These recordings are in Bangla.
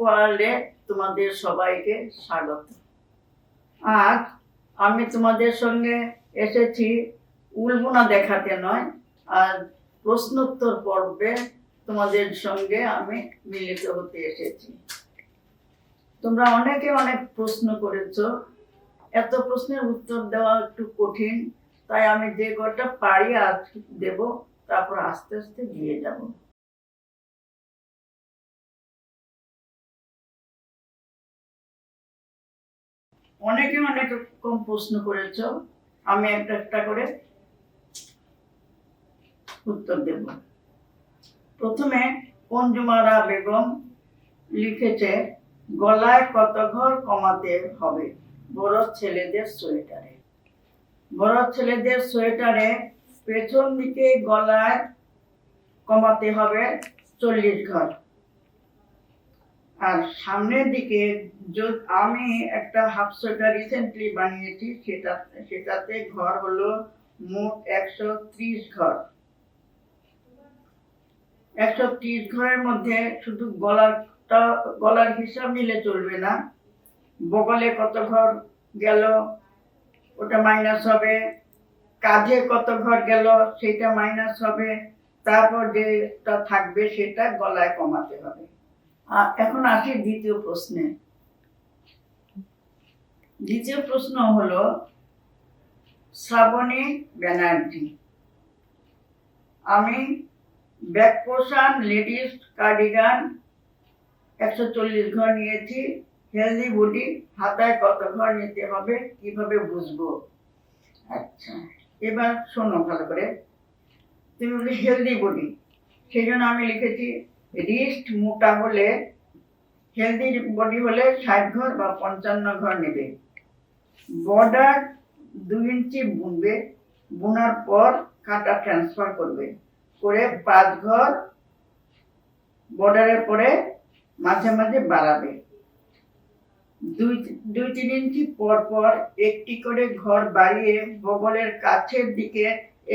ওয়ার্ল্ডে তোমাদের সবাইকে স্বাগত। আজ আমি তোমাদের সঙ্গে এসেছি উলবোনা দেখাতে নয়, আর প্রশ্নোত্তর পর্বে তোমাদের সঙ্গে আমি মিলিত হতে এসেছি। তোমরা অনেকে অনেক প্রশ্ন করেছ, এত প্রশ্নের উত্তর দেওয়া একটু কঠিন, তাই আমি যে কটা পারি আজ দেব, তারপর আস্তে আস্তে দিয়ে যাব। অনেকে অনেক রকম প্রশ্ন করেছ, আমি একটা একটা করে উত্তর দেব। প্রথমে পঞ্জুমারা বেগম লিখেছে, গলায় কত ঘর কমাতে হবে? বড় ছেলেদের সোয়েটারে। বড় ছেলেদের সোয়েটারে পেছন দিকে গলায় কমাতে হবে চল্লিশ ঘর। আর সামনের দিকে আমি একটা হাফ সোয়েটার রিসেন্টলি বানিয়েছি, সেটা সেটাতে ঘর হলো মোট একশো ত্রিশ ঘর। একশো ত্রিশ ঘরের মধ্যে শুধু গলারটা গলার হিসাব নিলে চলবে না। বগলে কত ঘর গেল, ওটা মাইনাস হবে। কাঁধে কত ঘর গেল, সেটা মাইনাস হবে। তারপর যেটা থাকবে, সেটা গলায় কমাতে হবে। এখন আসি দ্বিতীয় প্রশ্নে। দ্বিতীয় প্রশ্ন হলো, শ্রাবণী ব্যানার্জি, আমি ব্যাক পোষণ লেডিস কার্ডিগান একশো চল্লিশ ঘর নিয়েছি, হেলদি বডি, হাতায় কত ঘর নিতে হবে, কীভাবে বুঝব? আচ্ছা এবার শোনো ভালো করে। তুমি বলি হেলদি বডি, সেই জন্য আমি লিখেছি রিস্ট মোটা হলে হেলদি বডি হলে ষাট ঘর বা পঞ্চান্ন ঘর নেবে। বর্ডার দুই ইঞ্চি বুনবে, বোনার পর কাটা ট্রান্সফার করবে। করে পাঁচ ঘর বর্ডারের পরে মাঝে মাঝে বাড়াবে। দুই দুই তিন ইঞ্চি পর পর একটি করে ঘর বাড়িয়ে, বগলের কাছের দিকে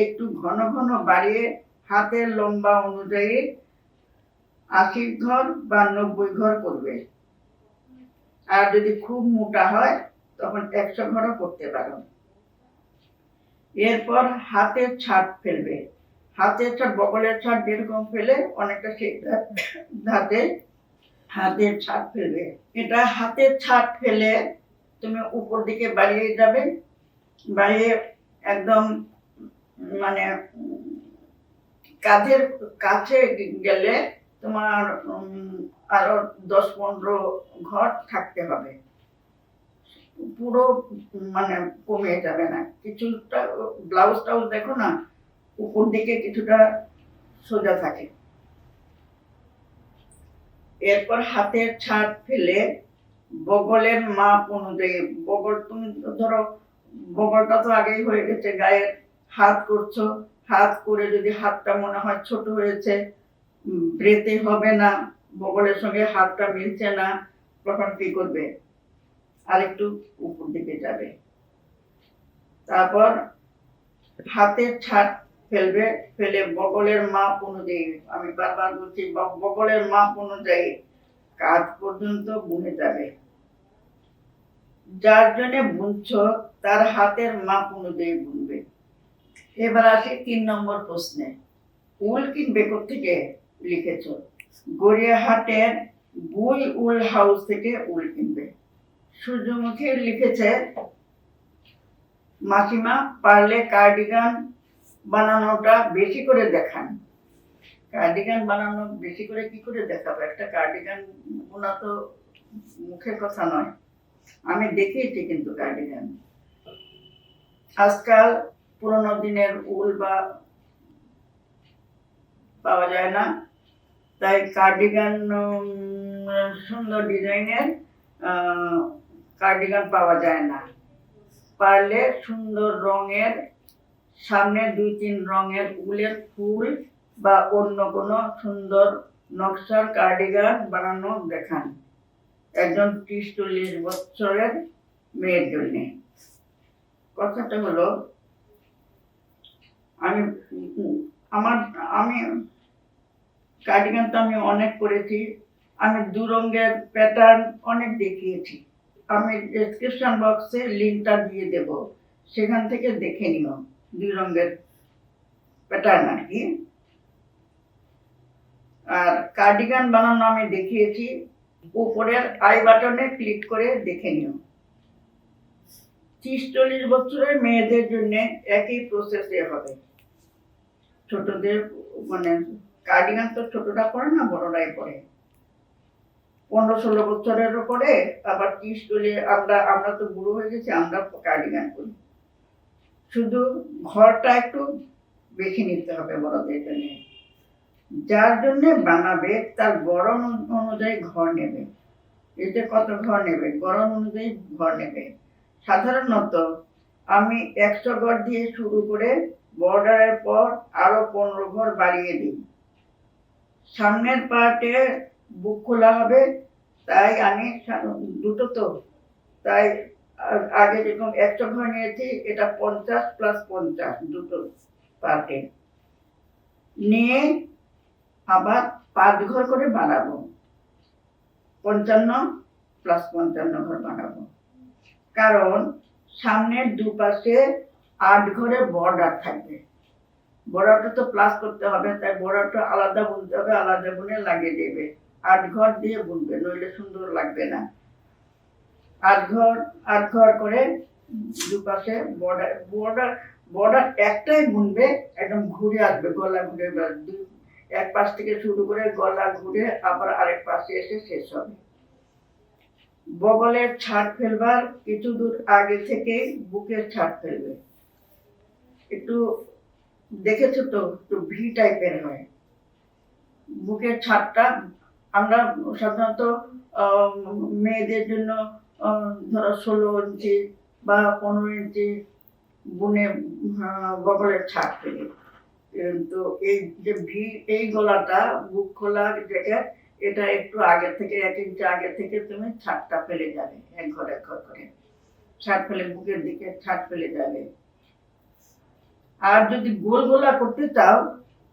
একটু ঘন ঘন বাড়িয়ে, হাতের লম্বা অনুযায়ী আশি ঘর বা নব্বই ঘর করবে। আর যদি খুব মোটা হয়, তখন একশো ঘরও করতে পারো। এরপর হাতের ছাদ ফেলবে। হাতের ছাদ, বগলের ছাদ যেরকম ফেলে, অনেকটা সেই ধাতে হাতের ছাদ ফেলবে। এটা হাতের ছাদ ফেলে তুমি উপর দিকে বাড়িয়ে যাবে। বাড়িয়ে একদম মানে কাঁধের কাছে গেলে তোমার আরও দশ পনেরো ঘর থাকতে হবে। পুরো মানে কমে যাবে না। কিছুটা, ব্লাউজটাও দেখো না, উপর দিকে কিছুটা সোজা থাকে। এরপর হাতের ছাদ ফেলে বগলের মাপ অনুযায়ী, বগল তুমি ধরো, বগলটা তো আগেই হয়ে গেছে গায়ের হাত করছ। হাত করে যদি হাতটা মনে হয় ছোট হয়েছে ব্রেতে হবে না, বগলের সঙ্গে হাতটা মিলছে না, তখন কি করবে? আরেকটু উপর দিকে যাবে। তারপর হাতের ছাদ ফেলবে, ফেলে বগলের মাপ অনুযায়ী, আমি বারবার বলছি বগলের মাপ অনুযায়ী কাজ পর্যন্ত বুনে যাবে। যার জন্য বুনছ, তার হাতের মাপ অনুযায়ী বুনবে। এবার আসি তিন নম্বর প্রশ্নে। উল কিনবে থেকে লিখেছ। গড়িয়াহাটের বুই উল হাউস থেকে উল কিনবে। সূর্যমুখী লিখেছে, মাসিমা, পারলে কার্ডিগান বানানোটা বেশি করে দেখান। কার্ডিগান বানানো বেশি করে কি করে দেখাবো? একটা কার্ডিগান বোনা তো মুখের কথা নয়। আমি দেখিয়েছি কিন্তু কার্ডিগান। আজকাল পুরোনো দিনের উল বা পাওয়া যায় না। তাই কার্ডিগান সুন্দর ডিজাইনের কার্ডিগান পাওয়া যায় না। পারলে সুন্দর রঙের, সামনে দুই তিন রঙের উলের ফুল বা অন্য কোনো সুন্দর নকশার কার্ডিগান বানানো দেখান। একজন ত্রিশ চল্লিশ বছরের মেয়ের জন্যে। কথাটা হলো, আমি আমার, আমি কার্ডিগান তো আমি অনেক করেছি। আমি দু রঙের প্যাটার্ন অনেক দেখিয়েছি। আমি ডেসক্রিপশন বক্সে লিঙ্কটা দিয়ে দেব। সেখান থেকে দেখে নিও দুই রঙের প্যাটার্ন আর কি। আর কার্ডিগান বানানো আমি দেখিয়েছি। উপরের আই বাটনে ক্লিক করে দেখে নিও। ত্রিশ চল্লিশ বছরের মেয়েদের জন্য একই প্রসেসে হবে। ছোটদের মানে কার্ডিগান তো ছোটরা পরে না বড়রাই পরে পনেরো ষোলো বছরেরও পরে আবার ত্রিশ চল্লিশ আমরা আমরা তো বুড়ো হয়ে গেছি, আমরা কার্ডিগান করি। শুধু ঘরটা একটু বেছে নিতে হবে বড়দের জন্য। যার জন্যে বানাবে, তার গরম অনুযায়ী ঘর নেবে। এতে কত ঘর নেবে, গরম অনুযায়ী ঘর নেবে। সাধারণত আমি একশো ঘর দিয়ে শুরু করে বর্ডারের পর আরও পনেরো ঘর বাড়িয়ে দিই। সামনের পার্টে বুক খোলা হবে, তাই আমি দুটো তো, তাই আগে যেরকম একশো ঘর নিয়েছি, এটা পঞ্চাশ প্লাস পঞ্চাশ দুটো পার্টে। নিয়ে আবার পাঁচ ঘর করে বানাবো। পঞ্চান্ন প্লাস পঞ্চান্ন ঘর বানাবো। কারণ সামনের দুপাশে আট ঘরে বর্ডার থাকবে। বর্ডারটা তো প্লাস করতে হবে, তাই বর্ডারটা আলাদা বুনতে হবে, আলাদা বুনে লাগিয়ে দেবে। আট ঘর দিয়ে বুনবে, নইলে সুন্দর লাগবে না। আট ঘর আট ঘর করে দুপাশে বর্ডার বর্ডার বর্ডার একটাই বুনবে, একদম ঘুরে আসবে, গলা ঘুরে এক পাশ থেকে শুরু করে গলা ঘুরে আবার আরেক পাশে এসে শেষ হবে। বগলের ছাদ ফেলবার, কিছু দূর আগে থেকে বুকের ছাদ ফেলবে। একটু দেখেছ তো, একটু ভি টাইপের হয়। বুকের ছাদটা আমরা সাধারণত মেয়েদের জন্য ধরো ষোলো ইঞ্চি বা পনেরো ইঞ্চি বুনে বগলের ছাদ ফেলি কিন্তু এই যে ভি এই গলাটা, বুক খোলা যেটা এটা একটু আগে থেকে, এক ইঞ্চি আগে থেকে তুমি ছাদটা ফেলে যাবে, এক ঘর এক ঘর করে। ছাদ ফেলে, বুকের দিকে ছাদ ফেলে যাবে। আর যদি গোল গোলা করতে চাও,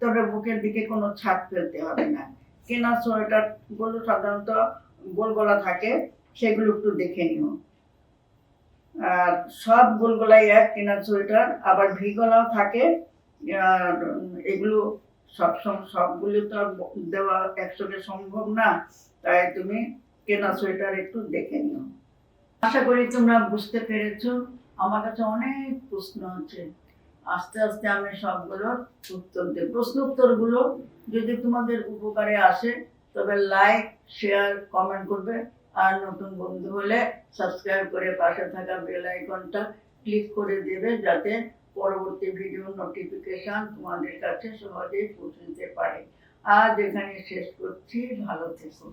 তবে বুকের দিকে কোনো ছাপ ফেলতে হবে না। কেনা সোয়েটারগুলো সাধারণত গোল গলা থাকে, সেগুলো একটু দেখে নিও। আর সব গোল গলাই এক, কেনা সোয়েটার, আবার ভি গলাও থাকে। আর এগুলো সব সবগুলো তো দেওয়া একসঙ্গে সম্ভব না, তাই তুমি কেনা সোয়েটার একটু দেখে নিও। আশা করি তোমরা বুঝতে পেরেছ, আমার কাছে অনেক প্রশ্ন আছে। আস্তে আস্তে আমি সবগুলোর উত্তর দেব। প্রশ্ন উত্তরগুলো যদি তোমাদের উপকারে আসে, তবে লাইক শেয়ার কমেন্ট করবে। আর নতুন বন্ধু হলে সাবস্ক্রাইব করে পাশে থাকা বেল আইকনটা ক্লিক করে দেবে, যাতে পরবর্তী ভিডিও নোটিফিকেশন তোমাদের কাছে সহজেই পৌঁছে দিতে পারে। আজ এখানে শেষ করছি। ভালো থেকো।